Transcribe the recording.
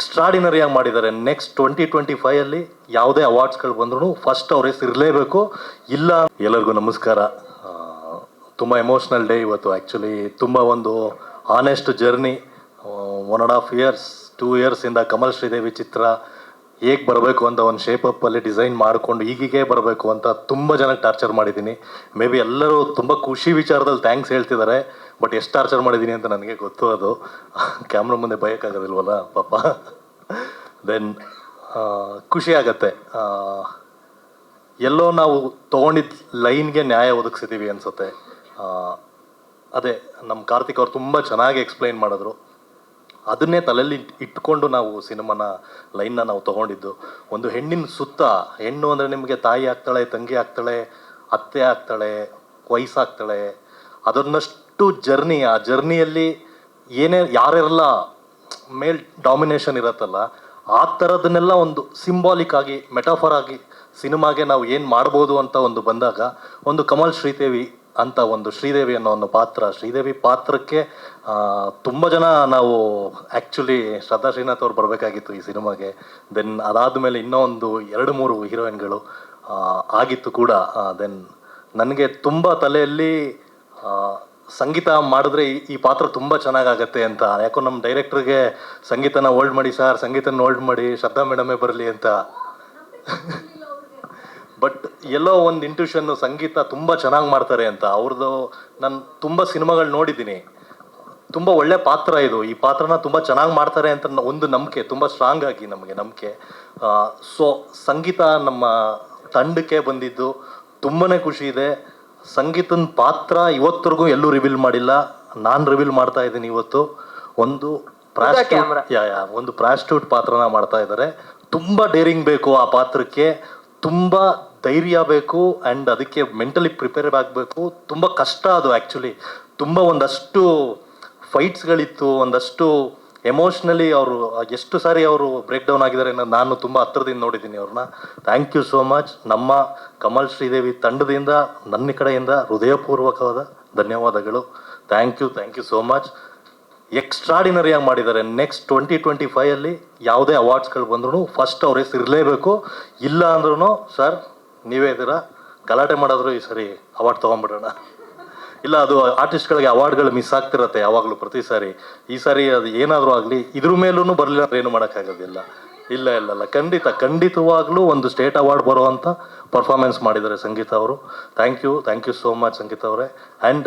ಎಕ್ಸ್ಟ್ರಾಡಿನರಿಯಾಗಿ ಮಾಡಿದ್ದಾರೆ. Next twenty twenty ಫೈವಲ್ಲಿ ಯಾವುದೇ ಅವಾರ್ಡ್ಸ್ಗಳು ಬಂದ್ರೂ ಫಸ್ಟ್ ಅವ್ರ ಹೆಸರು ಇರಲೇಬೇಕು ಇಲ್ಲ ಎಲ್ಲರಿಗೂ ನಮಸ್ಕಾರ. ತುಂಬ ಎಮೋಷ್ನಲ್ ಡೇ ಇವತ್ತು. ಆ್ಯಕ್ಚುಲಿ ತುಂಬ ಒಂದು honest journey one and half years two ಇಯರ್ಸಿಂದ Kamal Sridevi ಚಿತ್ರ ಹೇಗೆ ಬರಬೇಕು ಅಂತ ಒಂದು ಶೇಪ್ ಅಲ್ಲಿ ಡಿಸೈನ್ ಮಾಡಿಕೊಂಡು ಈಗೀಗೆ ಬರಬೇಕು ಅಂತ ತುಂಬ ಜನಕ್ಕೆ ಟಾರ್ಚರ್ ಮಾಡಿದ್ದೀನಿ. ಮೇ ಬಿ ಎಲ್ಲರೂ ತುಂಬ ಖುಷಿ ವಿಚಾರದಲ್ಲಿ ಥ್ಯಾಂಕ್ಸ್ ಹೇಳ್ತಿದ್ದಾರೆ. ಬಟ್ ಎಷ್ಟು ಟಾರ್ಚರ್ ಮಾಡಿದ್ದೀನಿ ಅಂತ ನನಗೆ ಗೊತ್ತು ಅದು. ಕ್ಯಾಮ್ರಾ ಮುಂದೆ ಬಯೋಕ್ಕಾಗೋದಿಲ್ವಲ್ಲ, ಪಾಪ. ದೆನ್ ಖುಷಿ ಆಗತ್ತೆ. ಎಲ್ಲೋ ನಾವು ತೊಗೊಂಡಿದ್ದ ಲೈನ್ಗೆ ನ್ಯಾಯ ಒದಗಿಸಿದ್ದೀವಿ ಅನಿಸುತ್ತೆ. ಅದೇ ನಮ್ಮ ಕಾರ್ತಿಕ್ ಅವ್ರು ತುಂಬ ಚೆನ್ನಾಗಿ ಎಕ್ಸ್ಪ್ಲೈನ್ ಮಾಡಿದ್ರು. ಅದನ್ನೇ ತಲೆಯಲ್ಲಿ ಇಟ್- ಇಟ್ಕೊಂಡು ನಾವು ಸಿನಿಮಾನ, ಲೈನ್ನ ನಾವು ತಗೊಂಡಿದ್ದು. ಒಂದು ಹೆಣ್ಣಿನ ಸುತ್ತ, ಹೆಣ್ಣು ಅಂದರೆ ನಿಮಗೆ ತಾಯಿ ಆಗ್ತಾಳೆ, ತಂಗಿ ಆಗ್ತಾಳೆ, ಅತ್ತೆ ಆಗ್ತಾಳೆ, ವಯಸ್ಸಾಗ್ತಾಳೆ, ಅದನ್ನಷ್ಟು ಜರ್ನಿ ಆ ಜರ್ನಿಯಲ್ಲಿ ಏನೇ ಯಾರೆಲ್ಲ ಮೇಲ್ ಡಾಮಿನೇಷನ್ ಇರತ್ತಲ್ಲ, ಆ ಥರದನ್ನೆಲ್ಲ ಒಂದು ಸಿಂಬಾಲಿಕ್ ಆಗಿ ಮೆಟಾಫರ್ ಆಗಿ ಸಿನಿಮಾಗೆ ನಾವು ಏನು ಮಾಡ್ಬೋದು ಅಂತ ಒಂದು ಬಂದಾಗ, ಒಂದು ಕಮಲ್ ಶ್ರೀದೇವಿ ಅಂತ ಒಂದು ಶ್ರೀದೇವಿ ಅನ್ನೋ ಒಂದು ಪಾತ್ರ, ಶ್ರೀದೇವಿ ಪಾತ್ರಕ್ಕೆ ತುಂಬ ಜನ ನಾವು ಆ್ಯಕ್ಚುಲಿ ಶ್ರದ್ಧಾ ಶ್ರೀನಾಥ್ ಅವ್ರು ಬರಬೇಕಾಗಿತ್ತು ಈ ಸಿನಿಮಾಗೆ. ದೆನ್ ಅದಾದ ಮೇಲೆ ಇನ್ನೂ ಒಂದು ಎರಡು ಮೂರು ಹೀರೋಯಿನ್ಗಳು ಆಗಿತ್ತು ಕೂಡ ದೆನ್ ನನಗೆ ತುಂಬ ತಲೆಯಲ್ಲಿ ಸಂಗೀತ ಮಾಡಿದ್ರೆ ಈ- ಪಾತ್ರ ತುಂಬ ಚೆನ್ನಾಗಾಗತ್ತೆ ಅಂತ. ಯಾಕೋ ನಮ್ಮ ಡೈರೆಕ್ಟ್ರಿಗೆ ಸಂಗೀತನ ಹೋಲ್ಡ್ ಮಾಡಿ, ಸರ್, ಸಂಗೀತನ ಹೋಲ್ಡ್ ಮಾಡಿ ಶ್ರದ್ಧಾ ಮೇಡಮೇ ಬರಲಿ ಅಂತ. ಬಟ್ ಎಲ್ಲೋ ಒಂದು ಇಂಟ್ಯೂಷನ್ ಸಂಗೀತ ತುಂಬ ಚೆನ್ನಾಗಿ ಮಾಡ್ತಾರೆ ಅಂತ. ಅವ್ರದ್ದು ನಾನು ತುಂಬ ಸಿನಿಮಾಗಳು ನೋಡಿದ್ದೀನಿ. ತುಂಬ ಒಳ್ಳೆ ಪಾತ್ರ ಇದು. ಈ ಪಾತ್ರನ ತುಂಬ ಚೆನ್ನಾಗಿ ಮಾಡ್ತಾರೆ ಅಂತ ಒಂದು ನಂಬಿಕೆ, ತುಂಬ ಸ್ಟ್ರಾಂಗ್ ಆಗಿ ನಮಗೆ ನಂಬಿಕೆ. ಸೊ ಸಂಗೀತ ನಮ್ಮ ತಂಡಕ್ಕೆ ಬಂದಿದ್ದು ತುಂಬಾ ಖುಷಿ ಇದೆ. ಸಂಗೀತನ ಪಾತ್ರ ಇವತ್ತರೆಗೂ ಎಲ್ಲೂ ರಿವೀಲ್ ಮಾಡಿಲ್ಲ. ನಾನು ರಿವೀಲ್ ಮಾಡ್ತಾ ಇದ್ದೀನಿ ಇವತ್ತು. ಒಂದು ಪ್ರಾಸ್ಟ್ಯೂಟ್ ಯಾ ಯಾ ಒಂದು ಪ್ರಾಸ್ಟ್ಯೂಟ್ ಪಾತ್ರನ ಮಾಡ್ತಾ ಇದ್ದಾರೆ. ತುಂಬ ಡೇರಿಂಗ್ ಬೇಕು ಆ ಪಾತ್ರಕ್ಕೆ. ತುಂಬ ಧೈರ್ಯ ಬೇಕು ಆ್ಯಂಡ್ ಅದಕ್ಕೆ ಮೆಂಟಲಿ ಪ್ರಿಪೇರ್ ಆಗಬೇಕು. ತುಂಬ ಕಷ್ಟ ಅದು ಆ್ಯಕ್ಚುಲಿ ತುಂಬ ಒಂದಷ್ಟು ಫೈಟ್ಸ್ಗಳಿತ್ತು ಒಂದಷ್ಟು ಎಮೋಷ್ನಲಿ ಅವರು ಎಷ್ಟು ಸಾರಿ ಅವರು ಬ್ರೇಕ್ ಡೌನ್ ಆಗಿದ್ದಾರೆ ನಾನು ತುಂಬ ಹತ್ತಿರದಿಂದ ನೋಡಿದ್ದೀನಿ ಅವ್ರನ್ನ. ಥ್ಯಾಂಕ್ ಯು ಸೋ ಮಚ್ ನಮ್ಮ ಕಮಲ್ ಶ್ರೀದೇವಿ ತಂಡದಿಂದ, ನನ್ನ ಕಡೆಯಿಂದ ಹೃದಯಪೂರ್ವಕವಾದ ಧನ್ಯವಾದಗಳು. Thank you thank you so much ಎಕ್ಸ್ಟ್ರಾಡಿನರಿಯಾಗಿ ಮಾಡಿದ್ದಾರೆ. ನೆಕ್ಸ್ಟ್ ಟ್ವೆಂಟಿ ಟ್ವೆಂಟಿ ಫೈವಲ್ಲಿ ಯಾವುದೇ ಅವಾರ್ಡ್ಸ್ಗಳು ಬಂದ್ರೂ ಫಸ್ಟ್ ಅವ್ರ ಹೆಸರು ಇರಲೇಬೇಕು. ಇಲ್ಲ ಅಂದ್ರೂ ಸರ್ ನೀವೇ ಇದ್ದೀರಾ ಗಲಾಟೆ ಮಾಡಿದ್ರು ಈ ಸರಿ ಅವಾರ್ಡ್ ತೊಗೊಂಬಿಡೋಣ ಇಲ್ಲ, ಅದು ಆರ್ಟಿಸ್ಟ್ಗಳಿಗೆ ಅವಾರ್ಡ್ಗಳು ಮಿಸ್ ಆಗ್ತಿರತ್ತೆ ಯಾವಾಗಲೂ ಪ್ರತಿ ಸಾರಿ. ಈ ಸಾರಿ ಅದು ಏನಾದರೂ ಆಗಲಿ, ಇದ್ರ ಮೇಲೂ ಬರಲಿಲ್ಲ ಅಂದ್ರೆ ಏನು ಮಾಡೋಕ್ಕಾಗೋದಿಲ್ಲ ಇಲ್ಲ ಇಲ್ಲ ಇಲ್ಲ. ಖಂಡಿತ, ಖಂಡಿತವಾಗ್ಲೂ ಒಂದು ಸ್ಟೇಟ್ ಅವಾರ್ಡ್ ಬರುವಂಥ ಪರ್ಫಾರ್ಮೆನ್ಸ್ ಮಾಡಿದ್ದಾರೆ ಸಂಗೀತ ಅವರು. Thank you thank you so much Sangeetha ಅವರೇ. ಆ್ಯಂಡ್